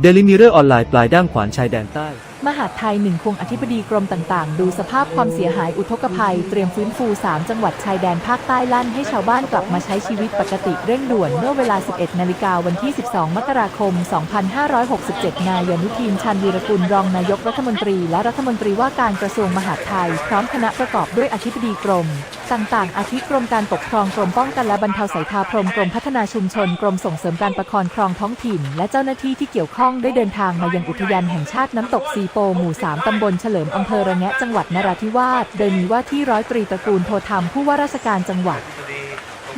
เดลิมิเรอร์ออนไลน์ปลายด้ามขวานชายแดนใต้ มหาดไทยหนึ่งคงอธิบดีกรมต่างๆ ดูสภาพความเสียหายอุทกภัย เตรียมฟื้นฟู 3 จังหวัดชายแดนภาคใต้ลั่นให้ชาวบ้านกลับมาใช้ชีวิตปกติเร่งด่วนเมื่อเวลา 11 นาฬิกาวันที่ 12 มกราคม 2567 นายอนุทินชาญวีรกุลรองนายกรัฐมนตรี และรัฐมนตรีว่าการกระทรวงมหาดไทย พร้อมคณะประกอบด้วยอธิบดีกรมต่างๆ อาทิกรมการปกครอง กรมป้องกันและบรรเทาสายทาพรมกรมพัฒนาชุมชน กรมส่งเสริมการประคองครองท้องถิ่น และเจ้าหน้าที่ที่เกี่ยวข้องได้เดินทางมายังอุทยานแห่งชาติน้ำตกซีโปหมู่ 3 ตำบลเฉลิมอำเภอระแงะ จังหวัดนราธิวาส โดยมีว่าที่ร้อยตรีตระกูลโทธรรมผู้ว่าราชการจังหวัด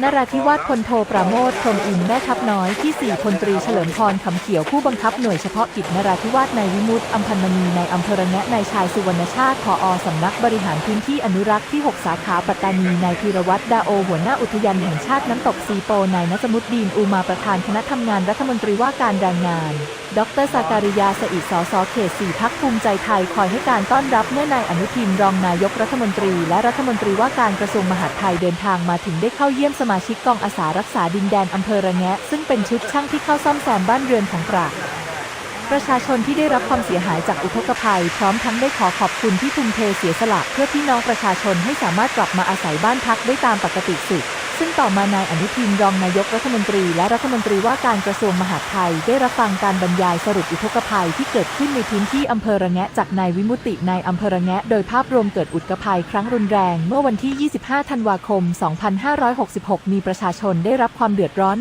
นราธิวาสพลโทปราโมทพรมอินแม่ทัพน้อยที่ 4พลตรีเฉลิมพรคำเขียวผู้บังคับหน่วยเฉพาะกิจนราธิวาสนายวิมุตติอัมพันมณีในอำเภอระแงะนายชายสุวรรณชาติผออสำนักบริหารพื้นที่อนุรักษ์ที่ 6 สาขาปัตตานีนายพีรวัตรดาโอ หัวหน้าอุทยานแห่งชาติน้ำตกซีโปนายนัจมุดดีนอูมาประธานคณะทำงานรัฐมนตรีว่าการแรงงาน ดรสาการิยาสอิสสเขตสี่พักภูมิใจไทยคอยให้การต้อนรับเมื่อนายอนุทินรองนายกรัฐมนตรี และรัฐมนตรีว่าการกระทรวงมหาดไทยเดินทางมาถึงได้เข้าเยี่ยมสมาชิกกองอาสารักษาดินแดนอำเภอระแงะ ซึ่งเป็นชุดช่างที่เข้าซ่อมแซมบ้านเรือนของตราดประชาชนที่ได้รับความเสียหายจากอุทกภัย พร้อมทั้งได้ขอขอบคุณที่ทุ่มเทเสียสละเพื่อพี่น้องประชาชนให้สามารถกลับมาอาศัยบ้านพักได้ตามปกติสุข ซึ่งต่อมานายอนุทินรองนายกรัฐมนตรี และรัฐมนตรีว่าการกระทรวงมหาดไทย ได้รับฟังการบรรยายสรุปอุทกภัยที่เกิดขึ้นในพื้นที่อำเภอระแงะจากนายวิมุตินายอำเภอระแงะ โดยภาพรวมเกิดอุทกภัยครั้งรุนแรง เมื่อวันที่ 25 ธันวาคม 2566 มีประชาชนได้รับความเดือดร้อน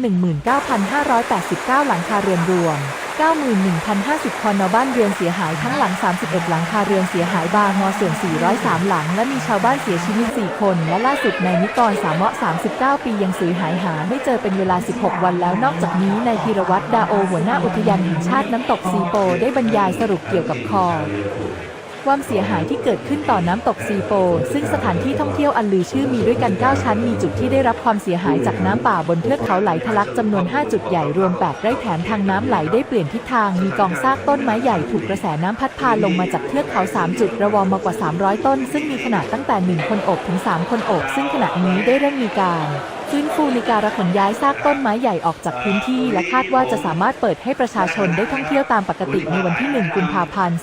19,589 หลังคาเรือนรวม 91,050 คอนอบ้านเรือนเสียหายทั้งหลัง 31 หลังคาเรือนเสียหายบางงอส่วน 403 หลัง และมีชาวบ้านเสียชีวิต 4 คน และล่าสุดในนิกรสามเมาะ 39 ปียังสูญหายหาไม่เจอเป็นเวลา 16 วันแล้วนอกจากนี้นายธีรวัตรดาโอหัวหน้าอุทยานแห่งชาติน้ำตกซีโป ได้บรรยายสรุปเกี่ยวกับคอ ความเสียหายที่เกิดขึ้นต่อน้ำตกซีโปซึ่งสถานที่ท่องเที่ยวอันลือชื่อมีด้วยกัน 9 ชั้น มีจุดที่ได้รับความเสียหายจากน้ำป่าบนเทือกเขาไหลทะลักจำนวน 5 จุดใหญ่รวม 8 ไร่แถมทางน้ำไหลได้เปลี่ยนทิศทาง มีกองซากต้นไม้ใหญ่ถูกกระแสน้ำพัดพาลงมาจากเทือกเขา 3 จุดระวอมมากว่า 300 ต้น ซึ่งมีขนาดตั้งแต่ 1 คนโอบถึง 3 คนโอบ ซึ่งขณะนี้ได้เร่งมีการ ฟื้นฟูในการขนย้ายซากต้นไม้ใหญ่ออกจากพื้นที่ และคาดว่าจะสามารถเปิดให้ประชาชนได้ท่องเที่ยวตามปกติในวันที่ 1 กุมภาพันธ์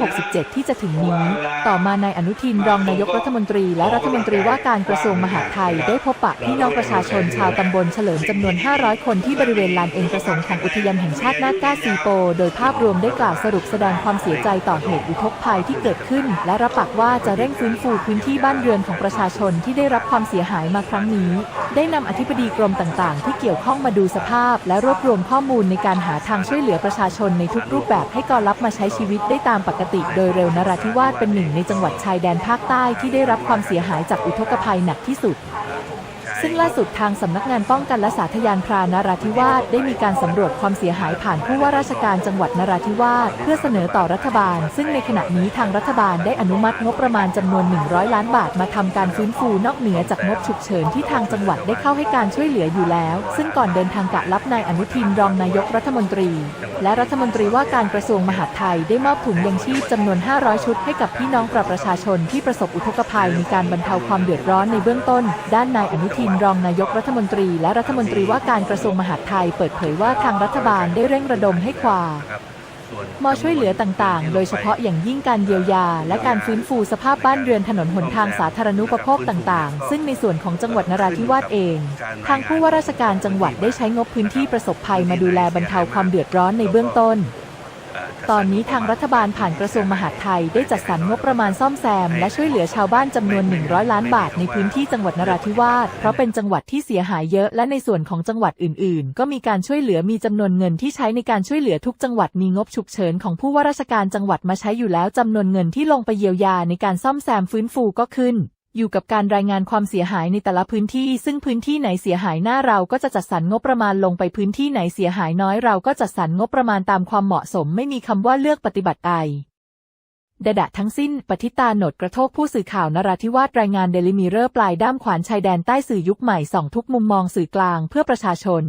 2567 ที่จะถึงนี้ ต่อมานายอนุทินรองนายกรัฐมนตรี และรัฐมนตรีว่าการกระทรวงมหาดไทย ได้พบปะพี่น้องประชาชนชาวตำบลเฉลิมจำนวน 500 คนที่บริเวณลานเอ็นประสงค์ของอุทยานแห่งชาตินาคก้าซีโป โดยภาพรวมได้กล่าวสรุปแสดงความเสียใจต่อเหตุอุทกภัยที่เกิดขึ้น และรับปากว่าจะเร่งฟื้นฟูพื้นที่บ้านเรือนของประชาชนที่ได้รับความเสียหายมาครั้งนี้ได้นำอธิบดีกรมต่างๆ ที่เกี่ยวข้องมาดูสภาพ และรวบรวมข้อมูลในการหาทางช่วยเหลือประชาชนในทุกรูปแบบให้กอรับมาใช้ชีวิตได้ตามปกติ โดยเร็วนราธิวาสเป็นหนึ่งในจังหวัดชายแดนภาคใต้ที่ได้รับความเสียหายจากอุทกภัยหนักที่สุด ซึ่งล่าสุดทางสำนักงานป้องกันและสาธยานพรานราธิวาสได้มีการสำรวจความเสียหายผ่านผู้ว่าราชการจังหวัดนราธิวาสเพื่อเสนอต่อรัฐบาล ซึ่งในขณะนี้ทางรัฐบาลได้อนุมัติงบประมาณจำนวน 100 ล้านบาทมาทำการฟื้นฟูนอกเหนือจากงบฉุกเฉินที่ทางจังหวัดได้เข้าให้การช่วยเหลืออยู่แล้ว ซึ่งก่อนเดินทางกะรับนายอนุทินรองนายกรัฐมนตรี และรัฐมนตรีว่าการกระทรวงมหาดไทยได้มอบถุงยังชีพจำนวน 500 ชุดให้กับพี่น้องประชาชนที่ประสบอุทกภัยมีการบรรเทาความเดือดร้อนในเบื้องต้น ด้านนายอนุทินรองนายกรัฐมนตรี และรัฐมนตรีว่าการกระทรวงมหาดไทย เปิดเผยว่าทางรัฐบาลได้เร่งระดมให้ความมอช่วยเหลือต่างๆ โดยเฉพาะอย่างยิ่งการเยียวยา และการฟื้นฟูสภาพบ้านเรือนถนนหนทางสาธารณูปโภคต่างๆ ซึ่งในส่วนของจังหวัดนราธิวาสเอง ทางผู้ว่าราชการจังหวัดได้ใช้งบพื้นที่ประสบภัยมาดูแลบรรเทาความเดือดร้อนในเบื้องต้น ตอนนี้ทางรัฐบาลผ่านกระทรวงมหาดไทยได้จัดสรรงบประมาณซ่อมแซม และช่วยเหลือชาวบ้านจำนวน 100 ล้านบาทในพื้นที่จังหวัดนราธิวาสเพราะเป็นจังหวัดที่เสียหายเยอะ และในส่วนของจังหวัดอื่น ๆ ก็มีการช่วยเหลือมีจำนวนเงินที่ใช้ในการช่วยเหลือทุกจังหวัดมีงบฉุกเฉินของผู้ว่าราชการจังหวัดมาใช้อยู่แล้วจำนวนเงินที่ลงไปเยียวยาในการซ่อมแซมฟื้นฟูก็ขึ้น อยู่กับการรายงานความเสียหายในแต่ละพื้นที่ ซึ่งพื้นที่ไหนเสียหายหน้าเราก็จะจัดสรรงบประมาณลงไปพื้นที่ไหนเสียหายน้อยเราก็จัดสรรงบประมาณตามความเหมาะสมไม่มีคำว่าเลือกปฏิบัติใดดดะทั้งสิ้น ปฏิตาหนดกระโทกผู้สื่อข่าวนราธิวาสรายงานเดลิมิเรอร์ปลายด้ามขวานชายแดนใต้สื่อยุคใหม่ส่องทุกมุมมองสื่อกลางเพื่อประชาชน